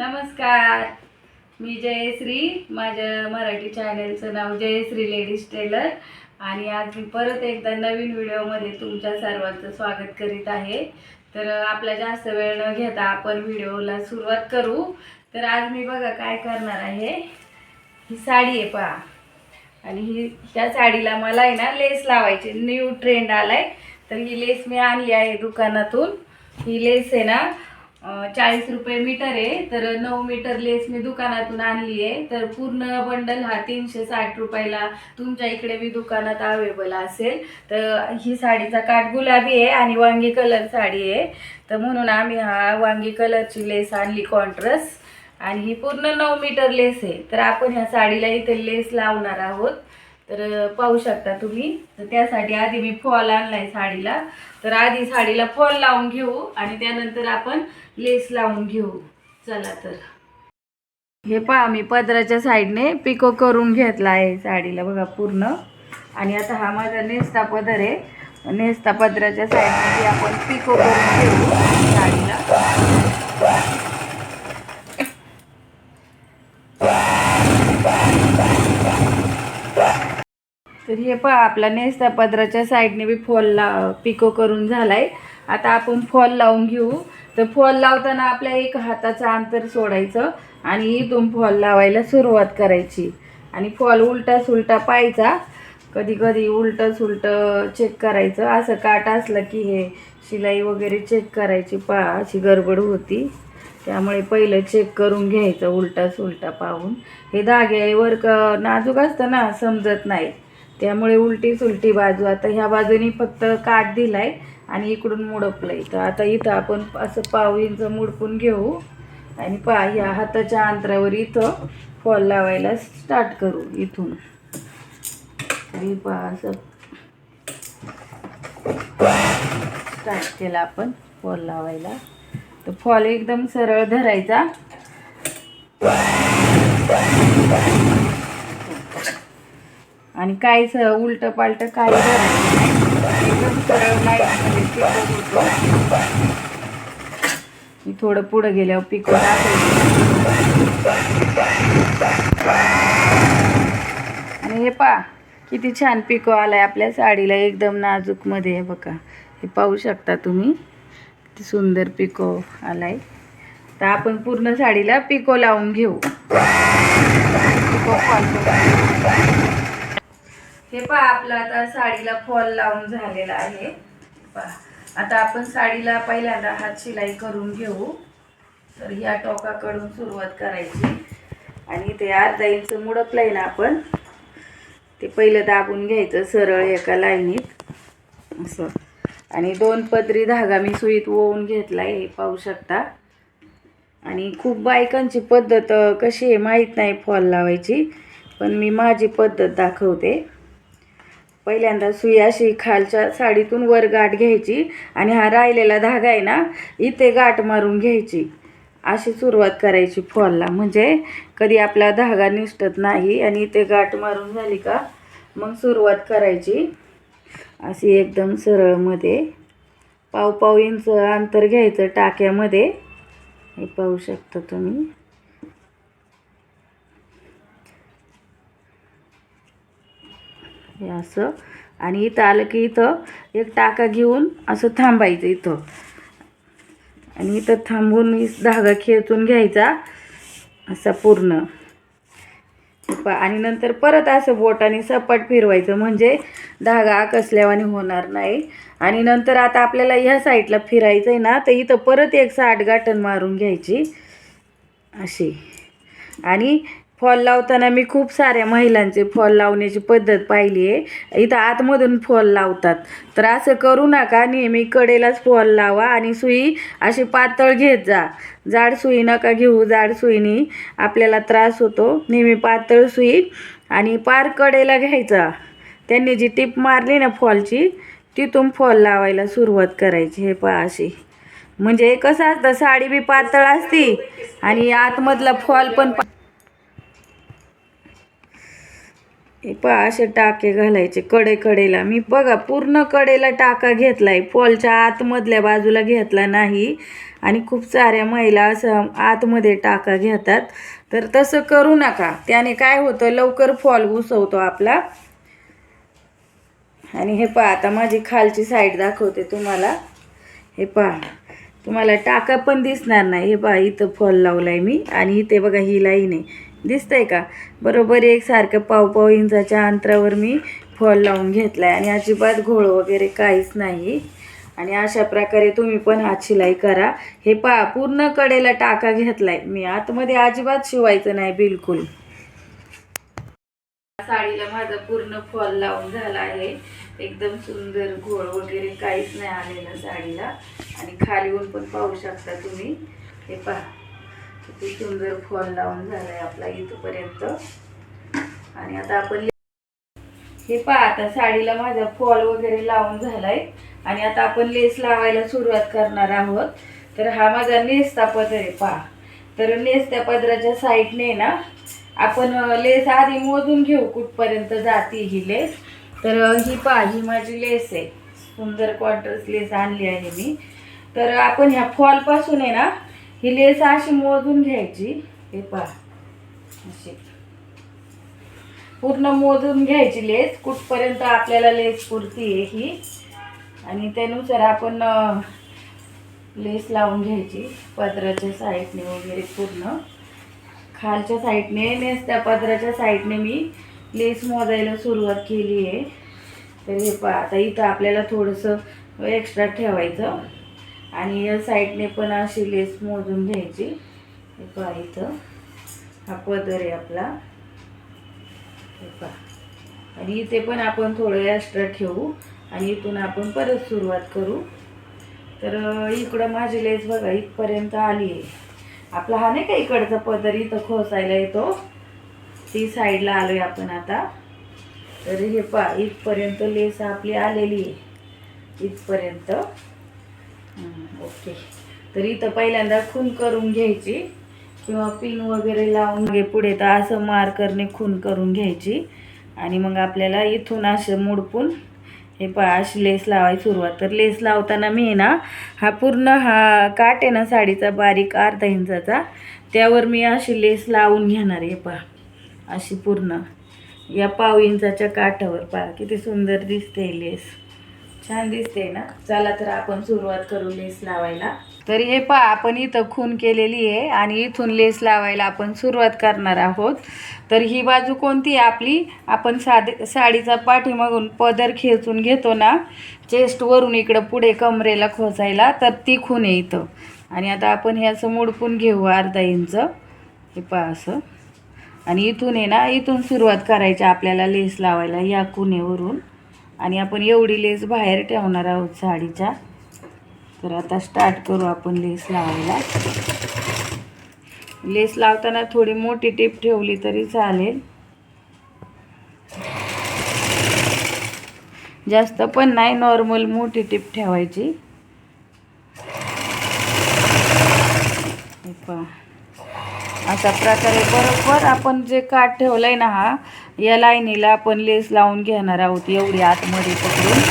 नमस्कार. मी जयश्री माझ्या मराठी चॅनलचं नाव जयश्री लेडीज टेलर. आणि आज मी परत एकदा नवीन व्हिडिओमध्ये तुमच्या सर्वांचं स्वागत करीत आहे. तर आपला जास्त वेळ न घेता आपण व्हिडिओला सुरुवात करू. तर आज मी बघा काय करणार आहे. ही साडी आहे पहा. आणि ही त्या साडीला मला आहे ना लेस लावायची. न्यू ट्रेंड आलाय. तर ही लेस मी आणली आहे दुकानातून. ही लेस आहे ना चाळीस रुपये मीटर आहे तर नऊ मीटर लेस मी दुकानातून आणली आहे. तर पूर्ण बंडल हा तीनशे साठ रुपयाला तुमच्या इकडे मी दुकानात अवेलेबल असेल. तर ही साडीचा काठ गुलाबी आहे आणि वांगी कलर साडी आहे. तर म्हणून आम्ही हा वांगी कलरची लेस आणली कॉन्ट्रस आणि ही पूर्ण नऊ मीटर लेस आहे. तर आपण ह्या साडीला इथे लेस लावणार आहोत. तर पाहू शकता तुम्ही. तर त्यासाठी आधी मी फॉल आणलाय साडीला. तर आधी साडीला फॉल लावून घेऊ आणि त्यानंतर आपण लेस लावून घेऊ. चला तर. हे पहा मी पदराच्या साईडने पिको करून घेतला आहे साडीला बघा पूर्ण. आणि आता हा माझा नेस्ता पदर आहे. नेस्ता पदराच्या साईडने आपण पिको करून घेऊ साडीला. तर हे पहा आपला नेस्ता पदराच्या साईडने बी फॉल ला पिको करून झालाय. आता आपण फॉल लावून घेऊ. तर फॉल लावताना आपल्या एक हाताचं अंतर सोडायचं आणि इथून फॉल लावायला सुरुवात करायची. आणि फॉल उलटा सुलटा पाहायचा. कधी कधी उलटं सुलटं चेक करायचं. असं काट असलं की हे शिलाई वगैरे चेक करायची. पा अशी गडबड होती. त्यामुळे पहिलं चेक करून घ्यायचं उलटा सुलटा पाहून. हे धाग्यावर क नाजूक असतं ना समजत नाही. त्यामुळे उलटी सुलटी बाजू. आता ह्या बाजूनी फक्त काठ दिलाय आणि इकडून मुडपलंय. तर आता इथं आपण असं पाव इंच मुडपून घेऊ आणि पहा ह्या हाताच्या अंतरावर इथं फॉल लावायला स्टार्ट करू इथून. तरी पहा असं स्टार्ट केला आपण फॉल लावायला. तर फॉल एकदम सरळ धरायचा. आणि काय स उलट पालट काय एकदम सरळ मी थोडं पुढं गेल्यावर पिको आणि हे पा किती छान पिको आलाय आपल्या साडीला एकदम नाजूकमध्ये आहे बघा. हे पाहू शकता तुम्ही किती सुंदर पिको आलाय. तर आपण पूर्ण साडीला पिको लावून घेऊ. पिको हे पहा आपलं आता साडीला फॉल लावून झालेला आहे. पहा आता आपण साडीला पहिल्यांदा हात शिलाई करून घेऊ. तर ह्या टोकाकडून सुरुवात करायची. आणि ते अर्धा इंच मुडपलंय लाईन आपण ते पहिलं दाबून घ्यायचं सरळ एका लाईनीत. असं. आणि दोन पदरी धागा मी सुईत ओवून घेतला हे पाहू शकता. आणि खूप बायकांची पद्धत कशी आहे माहीत नाही फॉल लावायची पण मी माझी पद्धत दाखवते. पहिल्यांदा सुई अशी खालच्या साडीतून वर गाठ घ्यायची आणि हा राहिलेला धागा आहे ना इथे गाठ मारून घ्यायची. अशी सुरुवात करायची फॉलला. म्हणजे कधी आपला धागा निसटत नाही आणि इथे गाठ मारून झाली का मग सुरुवात करायची. अशी एकदम सरळमध्ये पाव पाव इंच अंतर घ्यायचं टाक्यामध्ये. हे पाहू शकता तुम्ही. हे असं. आणि इथं आलं की इथं एक टाका घेऊन असं थांबायचं इथं. आणि इथं थांबून धागा खेचून घ्यायचा असा पूर्ण. प- आणि नंतर परत असं बोटाने सपाट फिरवायचं म्हणजे धागा आकसल्यावाने होणार नाही. आणि नंतर आता आपल्याला ह्या साईडला फिरायचं आहे ना तर इथं परत एक साठ गाठण मारून घ्यायची अशी. आणि फॉल लावताना मी खूप साऱ्या महिलांचे फॉल लावण्याची पद्धत पाहिली आहे. इथं आतमधून फॉल लावतात. तर असं करू नका नेहमी कडेलाच फॉल लावा आणि सुई अशी पातळ घेत जा. जाड सुई नका घेऊ जाड सुईनी आपल्याला त्रास होतो. नेहमी पातळ सुई आणि पार कडेला घ्यायचा. त्यांनी जी टीप मारली ना फॉलची तिथून फॉल लावायला सुरुवात करायची. हे पहा अशी. म्हणजे कसं असतं साडी बी पातळ असती आणि आतमधला फॉल पण पा- हे पहा असे टाके घालायचे कडे कडेला मी बघा पूर्ण कडेला टाका घेतलाय. फॉलच्या आतमधल्या बाजूला घेतला नाही. आणि खूप साऱ्या महिला असं आतमध्ये टाका घेतात. तर तसं करू नका. त्याने काय होतं लवकर फॉल घुसवतो आपला. आणि हे पहा आता माझी खालची साईड दाखवते तुम्हाला. हे पहा तुम्हाला टाका पण दिसणार नाही. हे पहा इथं फॉल लावलाय मी. आणि इथे बघा ही लाईन आहे. दिसतंय का? बरोबर एकसारखं पाव पाव इंचाच्या अंतरावर मी फॉल लावून घेतलाय आणि अजिबात घोळ वगैरे काहीच नाही. आणि अशा प्रकारे तुम्ही पण हात शिलाई करा. हे पा पूर्ण कडेला टाका घेतलाय. मी आतमध्ये अजिबात शिवायचं नाही बिलकुल. साडीला माझा पूर्ण फॉल लावून झाला आहे. एकदम सुंदर घोळ वगैरे काहीच नाही आलेलं साडीला. आणि खालीहून पण पाहू शकता तुम्ही. हे पहा. किती सुंदर फॉल लावून झालाय आपला इथपर्यंत. आणि आता आपण हे पहा आता साडीला माझा फॉल वगैरे लावून झालाय. आणि आता आपण लेस लावायला सुरुवात करणार आहोत. तर हा माझा नेसता पदर आहे पहा. तर नेसत्या पदराच्या साईडने ना आपण लेस आधी मोजून घेऊ कुठपर्यंत जाते ही लेस तर ही पहा ही माझी लेस आहे. सुंदर कॉन्ट्रास्ट लेस आणली आहे मी. तर आपण ह्या फॉलपासून आहे ना ही लेस अशी मोजून घ्यायची. हे पहा. अशी. पूर्ण मोजून घ्यायची लेस कुठपर्यंत आपल्याला लेस पुरती आहे ही. आणि त्यानुसार आपण लेस लावून घ्यायची. पदराच्या साईडने वगैरे पूर्ण. खालच्या साईडने नेसत्या पदराच्या साईडने मी लेस मोजायला सुरुवात केली आहे. तर हे पहा. आता इथं आपल्याला थोडंसं एक्स्ट्रा ठेवायचं. आणि या साईडने पण अशी लेस मोजून घ्यायची. हे पहा इथं. हा पदर आहे आपला. हे पहा. आणि इथे पण आपण थोडं एक्स्ट्रा ठेवू आणि इथून आपण परत सुरुवात करू. तर इकडं माझी लेस बघा इथपर्यंत आली आहे. आपला हा नाही का इकडचा पदर इथं खोसायला येतो? ती साईडला आलोय आपण आता. तर हे पा इथपर्यंत लेस आपली आलेली आहे. इथपर्यंत. ओके तर इथं पहिल्यांदा खून करून घ्यायची किंवा पिन वगैरे लावून घे पुढे तर असं मार्करने खून करून घ्यायची. आणि मग आपल्याला इथून असं मुडपून हे पहा अशी लेस लावायची सुरुवात. तर लेस लावताना मी ना हा पूर्ण हा काट आहे ना साडीचा बारीक अर्धा इंचाचा त्यावर मी अशी लेस लावून घेणार आहे पहा. अशी पूर्ण. या पाव इंचाच्या काठावर पहा किती सुंदर दिसते लेस. छान दिसते ना. चला तर आपण सुरुवात करू लेस लावायला. तर हे पहा आपण इथं खून केलेली आहे आणि इथून लेस लावायला आपण सुरुवात करणार आहोत. तर ही बाजू कोणती आहे आपली? आपण साधे साडीचा पाठीमागून पदर खेचून घेतो ना. चेस्टवरून इकडं पुढे कमरेला खोचायला तर ती खून आहे इथं. आणि आता आपण हे असं मोडपून घेऊ अर्धा इंच. हे पहा असं. आणि इथून आहे ना इथून सुरुवात करायची आपल्याला लेस लावायला या खुनेवरून आणि आपण एवढी लेस बाहेर ठेवणार आहोत साडीच्या. तर आता स्टार्ट करू आपण लेस लावायला. लेस लावताना थोडी मोठी टीप ठेवली तरी चालेल. जास्त पण नाही नॉर्मल मोठी टीप ठेवायची. पहा. अशा प्रकारे बरोबर आपण जे काठ ठेवलंय ना हा या लाईनीला आपण लेस लावून घेणार आहोत एवढी आतमध्ये पकडून.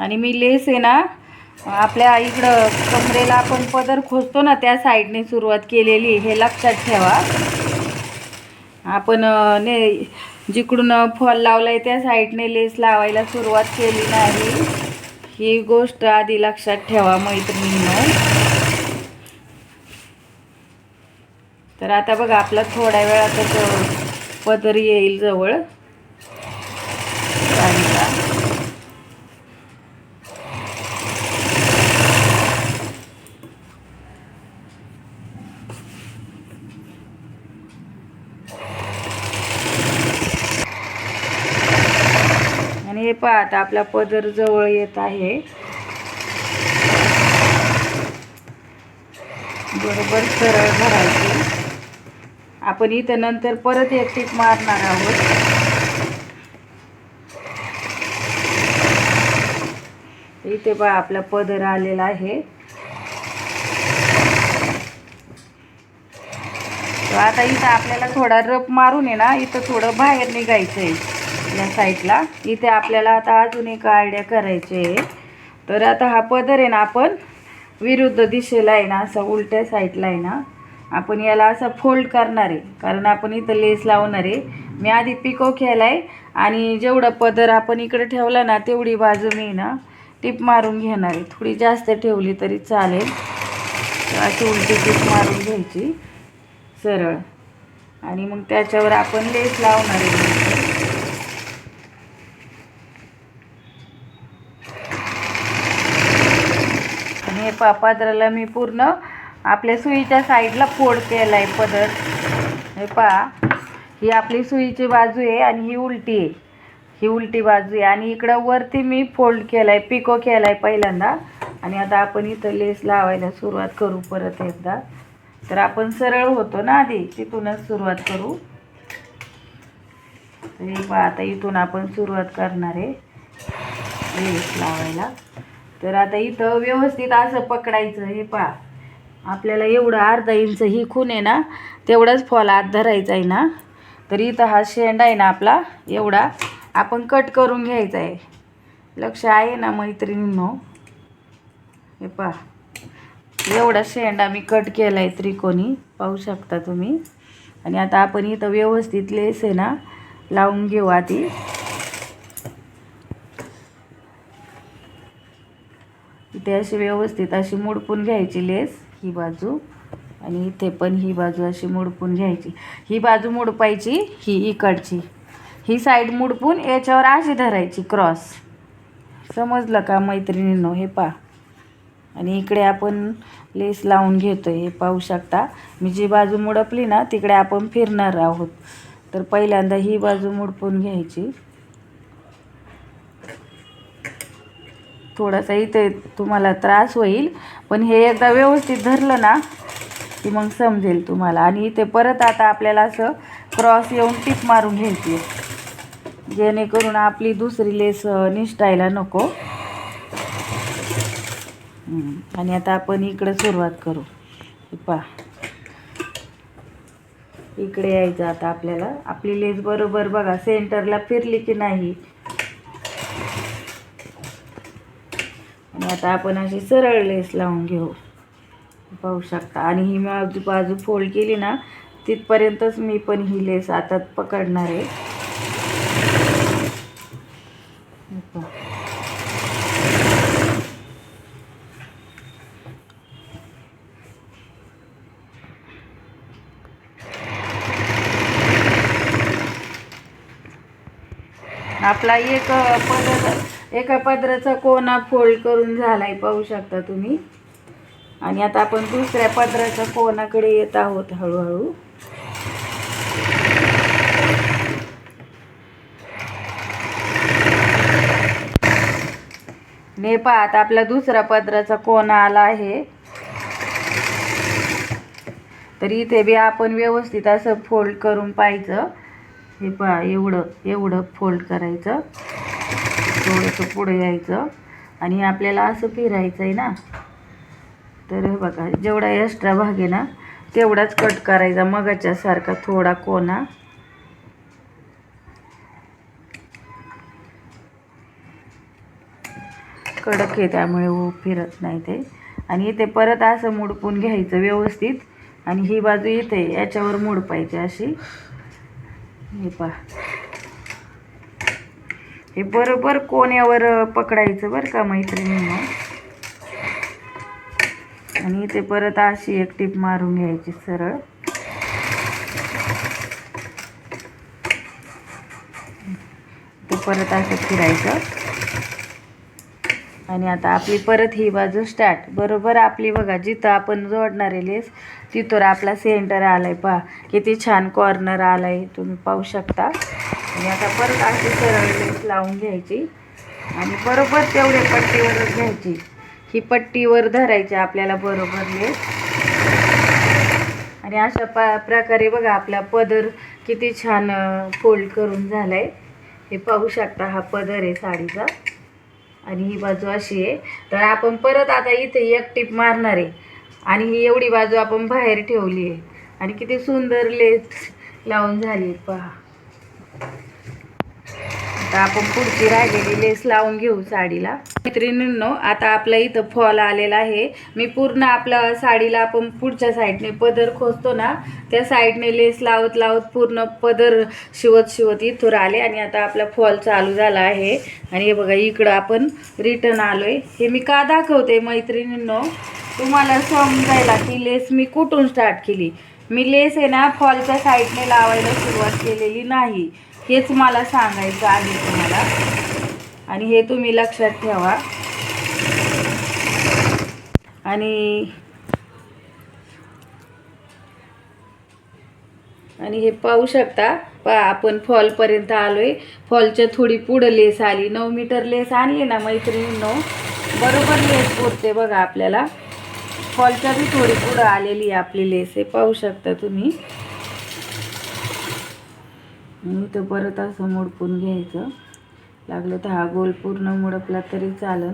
आणि मी लेस आहे ना आपल्या इकडं कमरेला आपण पदर खोचतो ना त्या साईडने सुरुवात केलेली हे लक्षात ठेवा. आपण ने जिकडून फॉल लावलाय त्या साईडने लेस लावायला सुरुवात केली नाही. ही गोष्ट आधी लक्षात ठेवा मैत्रिणीनं. तर आता बघा आपला थोड्या वेळातच पदर येईल जवळ. आणि हे पहा आता आपला पदर जवळ येत आहे. बरोबर सरळ भरायचे आपण इथं नंतर परत एक टीप मारणार आहोत. इथे पहा आपला पदर आलेला आहे. आता इथं आपल्याला थोडा रप मारून आहे ना इथं थोडं बाहेर निघायचं आहे या साईडला. इथे आपल्याला आता अजून एक आयडिया करायची आहे तर आता हा पदर आहे ना आपण विरुद्ध दिशेला आहे ना असा उलट्या साईडला आहे ना आपण याला असा फोल्ड करणार आहे. कारण आपण इथं लेस लावणार आहे. मी आधी पिको केला आहे आणि जेवढा पदर आपण इकडे ठेवला ना तेवढी बाजू मी ना टिप मारून घेणार आहे. थोडी जास्त ठेवली तरी चालेल. अशी उलटी टिप मारून घ्यायची. सरळ. आणि मग त्याच्यावर आपण लेस लावणार आहे. आणि हे पा मी पूर्ण आपल्या सुईच्या साईडला फोड केला आहे पदर. हे पहा ही आपली सुईची बाजू आहे आणि ही उलटी आहे. ही उलटी बाजू आहे आणि इकडं वरती मी फोल्ड केला आहे पिको केला आहे पहिल्यांदा. आणि आता आपण इथं लेस लावायला सुरुवात करू परत एकदा. तर आपण सरळ होतो ना आधी तिथूनच सुरुवात करू. हे पहा आता इथून आपण सुरुवात करणार आहे. लेस लावायला. तर आता इथं व्यवस्थित असं पकडायचं हे पहा. आपल्याला एवढं अर्धा इंच ही खून आहे ना तेवढाच फॉल आत धरायचा आहे ना. तर इथं हा शेंडा आहे ना आपला एवढा आपण कट करून घ्यायचा आहे. लक्ष आहे ना मैत्रिणींनो? हे पहा. एवढा शेंडा मी कट केला आहे त्रिकोणी पाहू शकता तुम्ही. आणि आता आपण इथं व्यवस्थित लेस आहे ना लावून घेऊ आधी. इथे अशी व्यवस्थित अशी मुडपून घ्यायची लेस. ही बाजू आणि इथे पण ही बाजू अशी मुडपून घ्यायची. ही बाजू मुडपायची ही इकडची. ही साईड मुडपून याच्यावर अशी धरायची क्रॉस समजलं का मैत्रिणींनो? हे पा आणि इकडे आपण लेस लावून घेतो हे पाहू शकता. मी जी बाजू मुडपली ना तिकडे आपण फिरणार आहोत. तर पहिल्यांदा ही बाजू मुडपून घ्यायची. थोडासा इथे तुम्हाला त्रास होईल पण हे एकदा व्यवस्थित धरलं ना की मग समजेल तुम्हाला. आणि इथे परत आता आपल्याला असं क्रॉस येऊन टीप मारून घ्यायची जेणेकरून आपली दुसरी लेस निष्ठायला नको. आणि आता आपण इकडे सुरुवात करू. पा पहा. इकडे यायचं आता आपल्याला. आपली लेस बरोबर बघा सेंटरला फिरली की नाही. आता आपण अशी सरळ लेस लावून घेऊ. पाहू शकता. आणि ही बाजू बाजू फोल्ड केली ना तिथपर्यंतच मी पण ही लेस आता पकडणार आहे. आपला एक पदर एका पदराचा कोना फोल्ड करून झालाय पाहू शकता तुम्ही. आणि आता आपण दुसऱ्या पदराच्या कोणाकडे येत आहोत हळूहळू. ने पहा आता आपला दुसरा पदराचा कोणा आला आहे. तर इथे बी आपण व्यवस्थित असं फोल्ड करून पाहायचं. हे पहा एवढं एवढं फोल्ड करायचं. थोडंसं पुढे यायचं. आणि आपल्याला असं फिरायचं आहे ना. तर हे बघा जेवढा एक्स्ट्रा भाग आहे ना तेवढाच कट करायचा. मगाच्या सारखा थोडा कोणा कडक आहे त्यामुळे उ फिरत नाही ते. आणि इथे परत असं मुडपून घ्यायचं व्यवस्थित. आणि ही बाजू इथे याच्यावर मुडपायची अशी. हे पहा. हे बरोबर कोण्यावर पकडायचं बरं का मैत्रिणींना? आणि इथे परत अशी एक टीप मारून घ्यायची सरळ. ते परत असं फिरायचं. आणि आता आपली परत ही बाजू स्टार्ट बरोबर आपली बघा जिथं आपण जोडणार आहे लेस तिथं आपला सेंटर आलाय पहा. किती छान कॉर्नर आलाय तुम्ही पाहू शकता. आणि आता परत अशी सरळ लेस लावून घ्यायची. आणि बरोबर तेवढ्या पट्टीवरच घ्यायची. ही पट्टीवर धरायची आपल्याला बरोबर लेस. आणि अशा प प्रकारे बघा आपला पदर किती छान फोल्ड करून झाला आहे हे पाहू शकता हा पदर आहे साडीचा. आणि ही बाजू अशी आहे. तर आपण परत आता इथे एक टिप मारणार आहे. आणि ही एवढी बाजू आपण बाहेर ठेवली आहे. आणि किती सुंदर लेस लावून झाली पहा. आता आपण पुढची राहिलेली लेस लावून घेऊ साडीला. मैत्रिणींनो आता आपल्या इथं फॉल आलेला आहे. मी पूर्ण आपल्या साडीला आपण पुढच्या साईडने पदर खोचतो ना त्या साईडने लेस लावत लावत पूर्ण पदर शिवत शिवत इथून आले आणि आता आपला फॉल चालू झाला आहे. आणि हे बघा इकडं आपण रिटर्न आलोय. हे मी का दाखवते मैत्रिणींनो? तुम्हाला समजायला की लेस मी कुठून स्टार्ट केली? मी लेस आहे ना फॉलच्या साईडने लावायला सुरुवात केलेली नाही. हेच मला सांगायचं आहे तुम्हाला. आणि हे तुम्ही लक्षात ठेवा. आणि आणि हे पाहू शकता पा आपण फॉलपर्यंत आलोय. फॉलच्या थोडी पुढं लेस आली. नऊ मीटर लेस आणली ना मैत्रिणींनो? बरोबर लेस पुरते बघा आपल्याला. फॉलच्या बी थोडी पुढं आलेली आहे आपली लेस. हे पाहू शकता तुम्ही. इथं परत असं मोडपून घ्यायचं. लागलं तर हा गोल पूर्ण मुडपला तरी चालन.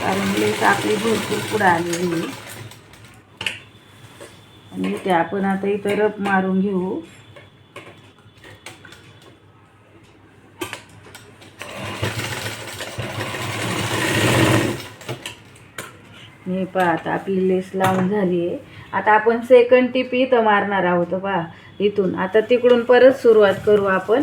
कारण लेस आपली भरपूर पुढं आलेली आहे. आणि इथे आपण आता इथं रप मारून घेऊ. हे पहा आता आपली लेस लावून झाली आहे. आता आपण सेकंड टिप इथं मारणार आहोत पहा. इथून. आता तिकडून परत सुरुवात करू आपण.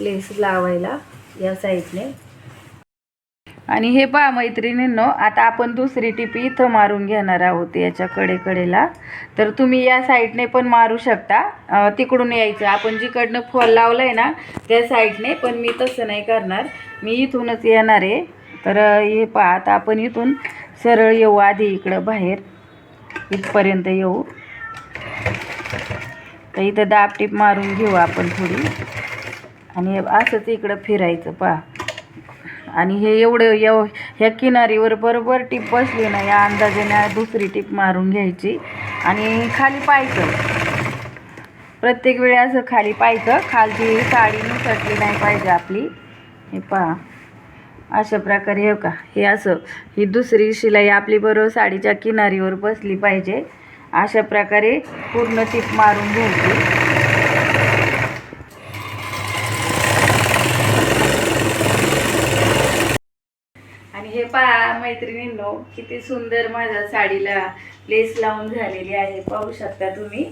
लेस लावायला या साईडने. आणि हे पहा मैत्रिणींनो आता आपण दुसरी टिपी इथं मारून घेणार आहोत याच्या कडेकडेला. तर तुम्ही या साईडने पण मारू शकता. तिकडून यायचं. आपण जिकडनं फॉल लावला आहे ना त्या साईडने पण मी तसं नाही करणार. मी इथूनच येणार आहे. तर हे पहा आता आपण इथून सरळ येऊ आधी इकडं बाहेर. इथपर्यंत येऊ. तर इथं दाब टीप मारून घेऊ आपण थोडी. आणि असंच इकडं फिरायचं पहा. आणि हे एवढं एव ह्या किनारीवर बरोबर टीप बसली ना या अंदाजाने दुसरी टीप मारून घ्यायची. आणि खाली पाहायचं. प्रत्येक वेळी असं खाली पाहायचं. खालची साडी निसटली नाही पाहिजे आपली. हे पहा. अशा प्रकारे हे का हे असं. ही दुसरी शिलाई आपली बरोबर साडीच्या किनारीवर बसली पाहिजे. अशा प्रकारे पूर्ण टीप मारून घ्यायची. आणि हे पहा मैत्रिणींनो किती सुंदर माझ्या साडीला लेस लावून झालेली आहे. पाहू शकता तुम्ही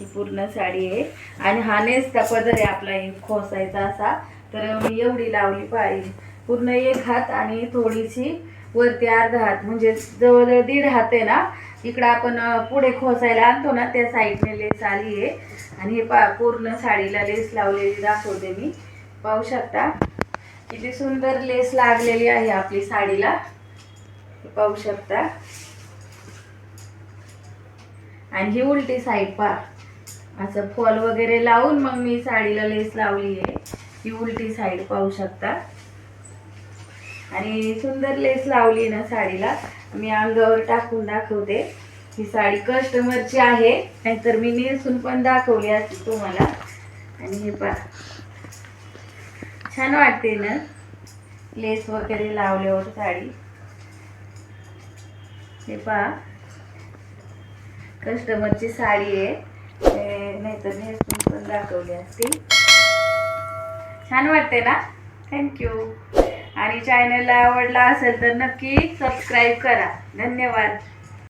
ही पूर्ण साडी आहे. आणि हा नेसता पदर आहे आपला एक खोसायचा असा. तर मी एवढी लावली पाहिजे. पूर्ण एक हात आणि थोडीशी वरती अर्धा हात म्हणजे जवळजवळ दीड हात आहे ना इकडं आपण पुढे खोसायला आणतो ना त्या साईडने लेस आली आहे. आणि हे पा पूर्ण साडीला लेस लावलेली दाखवते मी. पाहू शकता? किती सुंदर लेस लागलेली आहे आपली साडीला. पाहू शकता? आणि ही उलटी साईड पा असं फॉल वगैरे लावून मग मी साडीला लेस लावली आहे. ही उलटी साईड पाहू शकता? आणि सुंदर लेस लावली ना साडीला. मी अंगावर टाकून दाखवते. ही साडी कस्टमरची आहे. नाहीतर मी नेसून पण दाखवली असते तुम्हाला. आणि हे पा छान वाटते ना? लेस वगैरे लावल्यावर साडी. हे पहा. कस्टमरची साडी आहे. नाहीतर नेसून पण दाखवली असती. छान वाटते ना? थँक्यू आणि चॅनलला आवडला असेल तर नक्की सबस्क्राईब करा. धन्यवाद.